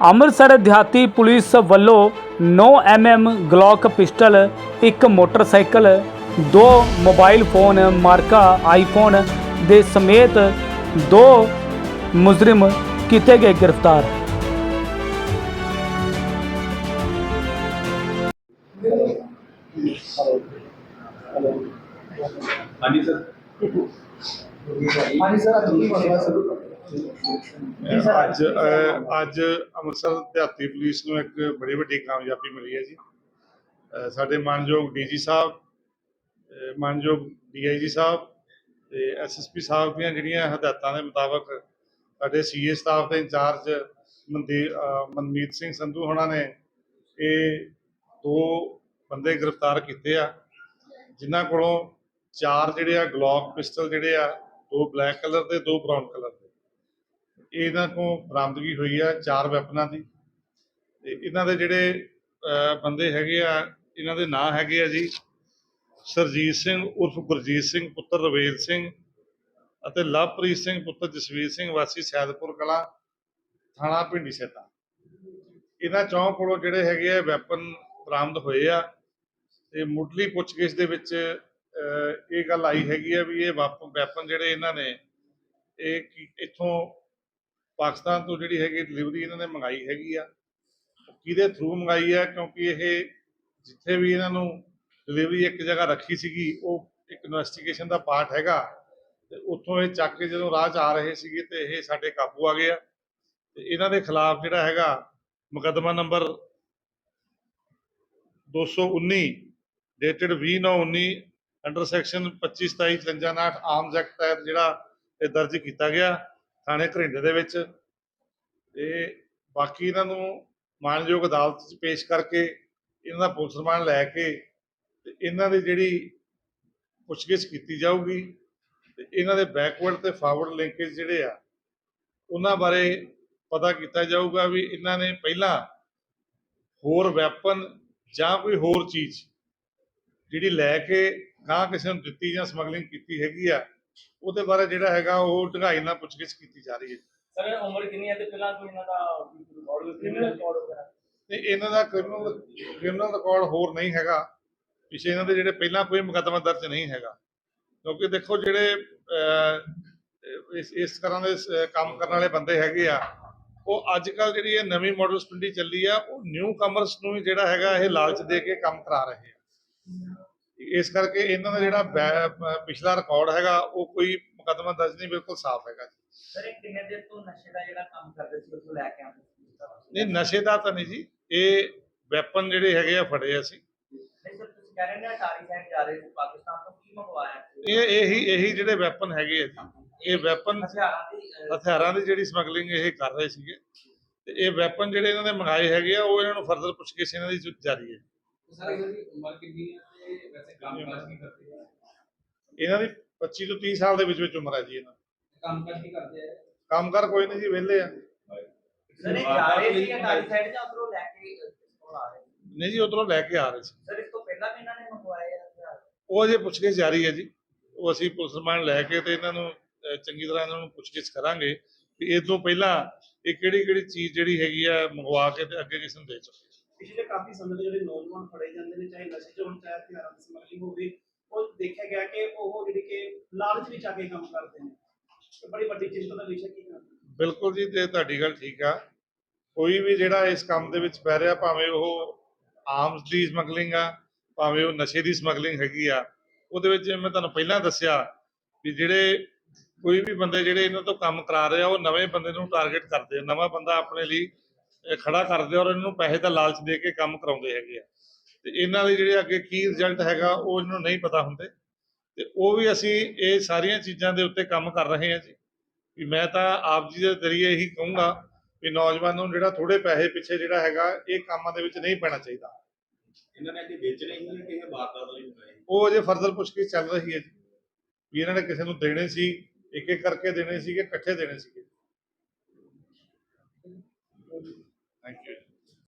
ਅੰਮ੍ਰਿਤਸਰ ਦਿਹਾਤੀ ਪੁਲਿਸ ਵੱਲੋਂ 9 mm Glock pistol ਇੱਕ ਮੋਟਰਸਾਈਕਲ ਦੋ ਮੋਬਾਈਲ ਫੋਨ ਮਾਰਕਾ ਆਈਫੋਨ ਦੇ ਸਮੇਤ ਦੋ ਮੁਜਰਮ ਕੀਤੇ ਗਏ ਗ੍ਰਿਫਤਾਰ। ਹਾਂਜੀ ਸਰ। ਹਾਂਜੀ ਸਰ ਅੱਜ ਕੀ ਮਸਲਾ ਸਰ ਅੱਜ ਅਹ, ਅੱਜ ਅੰਮ੍ਰਿਤਸਰ ਦਿਹਾਤੀ ਪੁਲਿਸ ਨੂੰ ਇੱਕ ਬੜੀ ਵੱਡੀ ਕਾਮਯਾਬੀ ਮਿਲੀ ਹੈ ਜੀ। ਅਹ, ਸਾਡੇ ਮਾਨਯੋਗ ਡੀਜੀ ਸਾਹਿਬ ਅਹ, ਮਾਨਯੋਗ ਡੀਆਈਜੀ ਸਾਹਿਬ ਤੇ ਐਸਐਸਪੀ ਸਾਹਿਬ ਦੀਆਂ ਜਿਹੜੀਆਂ ਹਦਾਇਤਾਂ ਦੇ ਮੁਤਾਬਕ ਸਾਡੇ ਸੀਏ ਸਟਾਫ ਦੇ ਇੰਚਾਰਜ ਮਨਦੀ ਅਹ, ਮਨਮੀਤ ਸਿੰਘ ਸੰਧੂ ਹੋਣਾ ਨੇ ਇਹ ਦੋ ਬੰਦੇ ਗ੍ਰਿਫਤਾਰ ਕੀਤੇ ਆ ਜਿਨ੍ਹਾਂ ਕੋਲੋਂ ਚਾਰ ਜਿਹੜੇ ਆ ਗਲੌਕ ਪਿਸਟਲ ਜਿਹੜੇ ਆ ਦੋ ਬਲੈਕ ਕਲਰ ਦੇ ਦੋ ਬ੍ਰਾਊਨ ਕਲਰ ਦੇ। ਇਹਨਾਂ ਕੋਲ ਬਰਾਮਦਗੀ ਹੋਈ ਆ ਚਾਰ ਵੈਪਨਾਂ ਦੀ। ਤੇ ਇਹਨਾਂ ਦੇ ਜਿਹੜੇ ਬੰਦੇ ਹੈਗੇ ਆ, ਇਹਨਾਂ ਦੇ ਨਾਂ ਹੈਗੇ ਆ ਜੀ ਸਰਜੀਤ ਸਿੰਘ, ਉਰਫ ਗੁਰਜੀਤ ਸਿੰਘ, ਪੁੱਤਰ ਰਵੇਲ ਸਿੰਘ ਅਤੇ ਲਵਪ੍ਰੀਤ ਸਿੰਘ, ਪੁੱਤਰ ਜਸਵੀਰ ਸਿੰਘ, ਵਾਸੀ ਸੈਦਪੁਰ ਕਲਾ, ਥਾਣਾ ਪਿੰਡੀ ਸੇਤਾ। ਇਹਨਾਂ ਚੌਂ ਕੋਲੋਂ ਜਿਹੜੇ ਹੈਗੇ ਆ ਵੈਪਨ ਬਰਾਮਦ ਹੋਏ ਆ ਤੇ ਮੁੱਢਲੀ ਪੁੱਛਗਿੱਛ ਦੇ ਵਿੱਚ ਇਹ ਗੱਲ ਆਈ ਹੈਗੀ ਆ ਵੀ ਇਹ ਵੈਪਨ ਜਿਹੜੇ ਇਹਨਾਂ ਨੇ, ਇਹ ਇੱਥੋਂ ਪਾਕਿਸਤਾਨ ਤੋਂ ਜਿਹੜੀ ਹੈਗੀ ਡਿਲੀਵਰੀ ਇਹਨਾਂ ਨੇ ਮੰਗਾਈ ਹੈਗੀ ਆ ਕਿਹਦੇ ਥਰੂ ਮੰਗਾਈ ਹੈ ਕਿਉਂਕਿ ਇਹ ਜਿੱਥੇ ਵੀ ਇਹਨਾਂ ਨੂੰ ਡਿਲੀਵਰੀ ਇੱਕ ਜਗ੍ਹਾ ਰੱਖੀ ਸੀਗੀ, ਉਹ ਇੱਕ ਇਨਵੈਸਟੀਗੇਸ਼ਨ ਦਾ ਪਾਰਟ ਹੈਗਾ, ਤੇ ਉੱਥੋਂ ਇਹ ਚੱਕ ਕੇ ਜਦੋਂ ਰਾਹ 'ਚ ਆ ਰਹੇ ਸੀਗੇ ਤੇ ਇਹ ਸਾਡੇ ਕਾਬੂ ਆ ਗਏ ਆ। ਤੇ ਇਹਨਾਂ ਦੇ ਖਿਲਾਫ ਜਿਹੜਾ ਹੈਗਾ ਮੁਕੱਦਮਾ number 219 dated 2019 under section 25 27 53 arms act ਤਹਿਤ ਜਿਹੜਾ ਇਹ ਦਰਜ ਕੀਤਾ ਗਿਆ। ਥਾਣੇ ਘਰਿੰਡੇ ਦੇ ਵਿੱਚ ਤੇ ਬਾਕੀ ਇਹਨਾਂ ਨੂੰ ਮਾਨਯੋਗ ਅਦਾਲਤ 'ਚ ਪੇਸ਼ ਕਰਕੇ ਇਹਨਾਂ ਦਾ ਪੁਲਿਸ ਰਿਮਾਂਡ ਲੈ ਕੇ ਤੇ ਇਹਨਾਂ ਦੀ ਜਿਹੜੀ ਪੁੱਛਗਿੱਛ ਕੀਤੀ ਜਾਊਗੀ ਤੇ ਇਹਨਾਂ ਦੇ ਬੈਕਵਰਡ ਤੇ ਫਾਰਵਰਡ ਲਿੰਕੇਜ ਜਿਹੜੇ ਆ, ਉਹਨਾਂ ਬਾਰੇ ਪਤਾ ਕੀਤਾ ਜਾਊਗਾ ਵੀ ਇਹਨਾਂ ਨੇ ਪਹਿਲਾਂ ਹੋਰ ਵੈਪਨ ਜਾਂ ਕੋਈ ਹੋਰ ਚੀਜ਼ ਜਿਹੜੀ ਲੈ ਕੇ ਗਾਂ ਕਿਸੇ ਨੂੰ ਦਿੱਤੀ ਜਾਂ ਸਮਗਲਿੰਗ ਕੀਤੀ ਹੈਗੀ ਆ ਉਹਦੇ ਬਾਰੇ ਜਿਹੜਾ ਹੈਗਾ ਉਹ ਢੰਗਾਈ ਨਾਲ ਪੁੱਛਗਿੱਛ ਕੀਤੀ ਜਾ ਰਹੀ ਹੈ। ਸਰ ਉਮਰ ਕਿੰਨੀ ਹੈ ਤੇ ਪਹਿਲਾਂ ਕੋਈ ਇਹਨਾਂ ਦਾ ਰਿਕਾਰਡ ਕ੍ਰਿਮੀਨਲ ਰਿਕਾਰਡ ਵਗੈਰਾ। ਤੇ ਇਹਨਾਂ ਦਾ ਕ੍ਰਿਮੀਨਲ ਕ੍ਰਿਮੀਨਲ ਰਿਕਾਰਡ ਹੋਰ ਨਹੀਂ ਹੈਗਾ। ਪਿਛੇ ਇਹਨਾਂ ਦੇ ਜਿਹੜੇ ਪਹਿਲਾਂ ਕੋਈ ਮੁਕੱਦਮਾ ਦਰਜ ਨਹੀਂ ਹੈਗਾ। ਕਿਉਂਕਿ ਦੇਖੋ ਜਿਹੜੇ ਇਸ ਇਸ ਤਰ੍ਹਾਂ ਦੇ ਕੰਮ ਕਰਨ ਵਾਲੇ ਬੰਦੇ ਹੈਗੇ ਆ ਉਹ ਅੱਜ ਕੱਲ ਜਿਹੜੀ ਇਹ ਨਵੀਂ ਮਾਡਲ ਸਪਿੰਡੀ ਚੱਲੀ ਆ ਉਹ ਨਿਊ ਕਮਰਸ ਨੂੰ ਜਿਹੜਾ ਹੈਗਾ ਇਹ ਲਾਲਚ ਦੇ ਕੇ ਕੰਮ ਕਰਾ ਰਹੇ ਆ। ਇਸ ਕਰਕੇ ਇਹਨਾਂ ਦਾ ਜਿਹੜਾ ਬੈ- ਪਿਛਲਾ ਰਿਕਾਰਡ ਹੈਗਾ ਉਹ ਕੋਈ ਮੁਕੱਦਮਾ ਦਰਜ ਨਹੀਂ ਬਿਲਕੁਲ ਸਾਫ਼ ਹੈਗਾ ਸਰ ਇਹ ਕਿੰਨੇ ਦਿਨ ਤੋਂ ਨਸ਼ੇ ਦਾ ਜਿਹੜਾ ਕੰਮ ਕਰਦੇ ਸੀ ਉਸ ਨੂੰ ਲੈ ਕੇ ਆਉਂਦੇ ਸੀ? ਨਹੀਂ ਨਸ਼ੇ ਦਾ ਤਾਂ ਨਹੀਂ ਜੀ ਇਹ ਵੈਪਨ ਜਿਹੜੇ ਹੈਗੇ ਆ ਫੜੇ ਅਸੀਂ। ਨਹੀਂ ਸਰ ਤੁਸੀਂ ਕਹਿ ਰਹੇ ਨੇ ਅਟਾਰੀ ਸਾਈਡ ਜਾ ਰਹੇ ਸੀ ਪਾਕਿਸਤਾਨ ਤੋਂ ਕੀ ਮੰਗਵਾਇਆ ਇਹ ਇਹੀ ਇਹੀ ਜਿਹੜੇ ਵੈਪਨ ਹੈਗੇ ਆ ਜੀ। ਇਹ ਵੈਪਨ ਹਥਿਆਰਾਂ ਦੀ ਅਹ, ਹਥਿਆਰਾਂ ਦੀ ਜਿਹੜੀ ਸਮਗਲਿੰਗ ਇਹ ਕਰ ਰਹੇ ਸੀਗੇ। ਤੇ ਇਹ ਵੈਪਨ ਜਿਹੜੇ ਇਹਨਾਂ ਨੇ ਮੰਗਾਏ ਹੈਗੇ ਆ ਉਹ ਇਹਨਾਂ ਨੂੰ ਫਰਦਰ ਪੁੱਛਗਿੱਛ ਇਹਨਾਂ ਦੀ ਜਾਰੀ ਹੈ। ਸਰ ਇਹਨਾਂ ਦੀ ਉਮਰ ਕਿੰਨੀ ਹੈ ਤੇ ਵੈਸੇ ਕੰਮ ਕਾਜ ਕੀ ਕਰਦੇ ਆ? ਇਹਨਾਂ ਦੀ 25 ਤੋਂ 30 ਸਾਲ ਦੇ ਵਿੱਚ ਵਿੱਚ ਉਮਰ ਹੈ ਜੀ ਇਹਨਾਂ ਦੀ। ਕੰਮ ਕਾਜ ਕੀ ਕਰਦੇ ਆ? ਕੰਮਕਾਰ ਕੋਈ ਨਹੀਂ ਜੀ ਵਿਹਲੇ ਆ। ਸਰ ਇਹ ਜਾ ਰਹੇ ਸੀ ਅਟਾਰੀ ਸਾਈਡ ਜਾਂ ਉਧਰੋਂ ਲੈ ਕੇ ਕੋਲ ਆ ਰਹੇ ਸੀ? ਨਹੀਂ ਜੀ ਉਧਰੋਂ ਲੈ ਕੇ ਆ ਰਹੇ ਸੀ। ਸਰ ਇਸ ਤੋਂ ਪਹਿਲਾਂ ਵੀ ਇਹਨਾਂ ਨੇ ਮੰਗਵਾਏ ਆ ਹਥਿਆਰ ਉਹ ਅਜੇ ਪੁੱਛਗਿੱਛ ਜਾਰੀ ਹੈ ਜੀ। ਉਹ ਅਸੀਂ ਪੁਲਿਸ ਰਿਮਾਂਡ ਲੈ ਕੇ ਤੇ ਇਹਨਾਂ ਨੂੰ ਚੰਗੀ ਤਰ੍ਹਾਂ ਇਹਨਾਂ ਨੂੰ ਪੁੱਛਗਿੱਛ ਕਰਾਂਗੇ ਕਿ ਇਹ ਤੋਂ ਪਹਿਲਾਂ ਇਹ ਕਿਹੜੀ ਕਿਹੜੀ ਚੀਜ਼ ਜਿਹੜੀ ਹੈਗੀ ਆ ਮੰਗਵਾ ਕੇ ਤੇ ਅੱਗੇ ਕਿਸੇ ਨੂੰ ਦੇ ਚੁੱਕੇ। ਪਿਛਲੇ ਕਾਫੀ ਸਮੇਂ ਤੋਂ ਜਿਹੜੇ ਨੌਜਵਾਨ ਫੜੇ ਜਾਂਦੇ ਨੇ, ਚਾਹੇ ਨਸ਼ੇ ਚ ਹੋਣ, ਚਾਹੇ ਹਥਿਆਰਾਂ ਦੀ ਸਮਗਲਿੰਗ ਹੋਵੇ, ਉਹ ਦੇਖਿਆ ਗਿਆ ਕਿ ਉਹ ਜਿਹੜੀ ਕਿ ਲਾਲਚ ਵਿੱਚ ਆ ਕੇ ਕੰਮ ਕਰਦੇ ਨੇ। ਤੇ ਬੜੀ ਵੱਡੀ ਚਿੰਤਾ ਦਾ ਵਿਸ਼ਾ ਕੀ ਹੈ? ਬਿਲਕੁਲ ਜੀ, ਤੇ ਤੁਹਾਡੀ ਗੱਲ ਠੀਕ ਆ। ਕੋਈ ਵੀ ਜਿਹੜਾ ਇਸ ਕੰਮ ਦੇ ਵਿੱਚ ਪੈ ਰਿਹਾ, ਭਾਵੇਂ ਉਹ ਆਰਮਸ ਦੀ ਸਮਗਲਿੰਗ ਆ, ਭਾਵੇਂ ਉਹ ਨਸ਼ੇ ਦੀ ਸਮਗਲਿੰਗ ਹੈਗੀ ਆ, ਉਹਦੇ ਵਿੱਚ ਜਿਵੇਂ ਮੈਂ ਤੁਹਾਨੂੰ ਪਹਿਲਾਂ ਦੱਸਿਆ ਵੀ ਜਿਹੜੇ ਕੋਈ ਵੀ ਬੰਦੇ ਜਿਹੜੇ ਇਹਨਾਂ ਤੋਂ ਕੰਮ ਕਰਾ ਰਹੇ ਆ, ਉਹ ਨਵੇਂ ਬੰਦੇ ਨੂੰ ਟਾਰਗੇਟ ਕਰਦੇ ਆ। ਨਵਾਂ ਬੰਦਾ ਆਪਣੇ ਲਈ ਇਹ ਖੜਾ ਕਰਦੇ ਔਰ ਇਹਨਾਂ ਨੂੰ ਪੈਸੇ ਦਾ ਲਾਲਚ ਦੇ ਕੇ ਕੰਮ ਕਰਾਉਂਦੇ ਹੈਗੇ ਆ। ਤੇ ਇਹਨਾਂ ਦੇ ਜਿਹੜੇ ਅੱਗੇ ਕੀ ਰਿਜ਼ਲਟ ਹੈਗਾ ਉਹ ਇਹਨਾਂ ਨੂੰ ਨਹੀਂ ਪਤਾ ਹੁੰਦੇ। ਤੇ ਉਹ ਵੀ ਅਸੀਂ ਇਹ ਸਾਰੀਆਂ ਚੀਜ਼ਾਂ ਦੇ ਉੱਤੇ ਕੰਮ ਕਰ ਰਹੇ ਹਾਂ ਜੀ। ਵੀ ਮੈਂ ਤਾਂ ਆਪ ਜੀ ਦੇ ਜ਼ਰੀਏ ਇਹੀ ਕਹੂੰਗਾ ਵੀ ਨੌਜਵਾਨਾਂ ਨੂੰ ਜਿਹੜਾ ਥੋੜੇ ਪੈਸੇ ਪਿੱਛੇ ਜਿਹੜਾ ਹੈਗਾ ਇਹ ਕੰਮਾਂ ਦੇ ਵਿੱਚ ਨਹੀਂ ਪੈਣਾ ਚਾਹੀਦਾ। ਇਹਨਾਂ ਨੇ ਅੱਗੇ ਵੇਚਣੇ ਹੀ ਨਹੀਂ ਕਿਸੇ ਵਾਰਦਾਤ ਲਈ ਬਣਾਏ। ਉਹ ਅਜੇ ਫਰਦਰ ਪੁੱਛਗਿੱਛ ਚੱਲ ਰਹੀ ਹੈ ਜੀ। ਵੀ ਇਹਨਾਂ ਨੇ ਕਿਸੇ ਨੂੰ ਦੇਣੇ ਸੀ ਇੱਕ ਇੱਕ ਕਰਕੇ ਦੇਣੇ ਸੀਗੇ ਇਕੱਠੇ ਦੇਣੇ ਸੀਗੇ। Thank you.